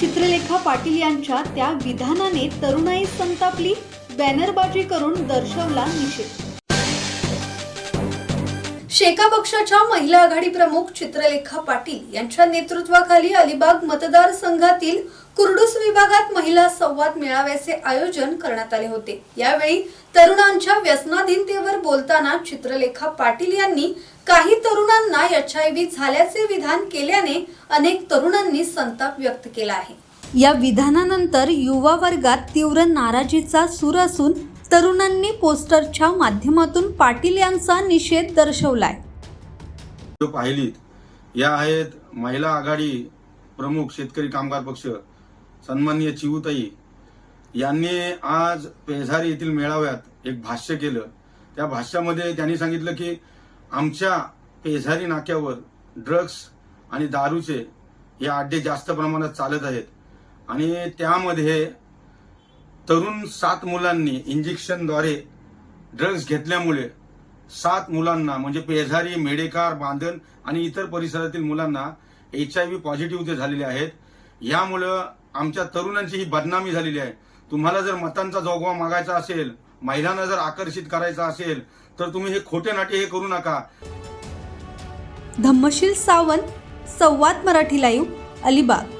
चित्रलेखा पाटील यांच्या त्या विधानाने तरुणाई संतापली बॅनरबाजी करून दर्शवला निषेध. शेका पक्षाच्या महिला आघाडी प्रमुख चित्रलेखा पाटील यांच्या नेतृत्वाखाली अलिबाग मतदारसंघातील कुर्डूस विभागात महिला संवाद मेळाव्याचे आयोजन करण्यात आले होते. यावेळी तरुणांच्या व्यसनाधीनतेवर बोलताना चित्रलेखा पाटील यांनी काही तरुणांना एच आय व्ही झाल्याचे विधान केल्याने अनेक तरुणांनी संताप व्यक्त केला आहे. या विधानानंतर युवा वर्गात तीव्र नाराजीचा सूर असून तरुणांनी पोस्टरच्या माध्यमातून पाटील यांचा निषेध दर्शवलाय. जो पाहिलीत या आहेत महिला आघाडी प्रमुख शेतकरी कामगार पक्ष सन्माननीय चिवताई यांनी आज पेझारी येथील मेळाव्यात एक भाष्य केलं. त्या भाष्यामध्ये त्यांनी सांगितलं की आमच्या पेझारी नाक्यावर ड्रग्स आणि दारूचे हे अड्डे जास्त प्रमाणात चालत आहेत. आणि त्यामध्ये तरुण सात मुलांनी इंजेक्शनद्वारे ड्रग्ज घेतल्यामुळे सात मुलांना म्हणजे पेझारी मेडेकार बांधण आणि इतर परिसरातील मुलांना एच आय व्ही पॉझिटिव्ह ते झालेले आहेत. यामुळं आमच्या तरुणांची ही बदनामी झालेली आहे. तुम्हाला जर मतांचा जोगवा मागायचा असेल महिलांना जर आकर्षित करायचा असेल तर तुम्ही हे खोटे नाटे हे करू नका. धम्मशील सावंत संवाद मराठी लाईव्ह अलिबाग.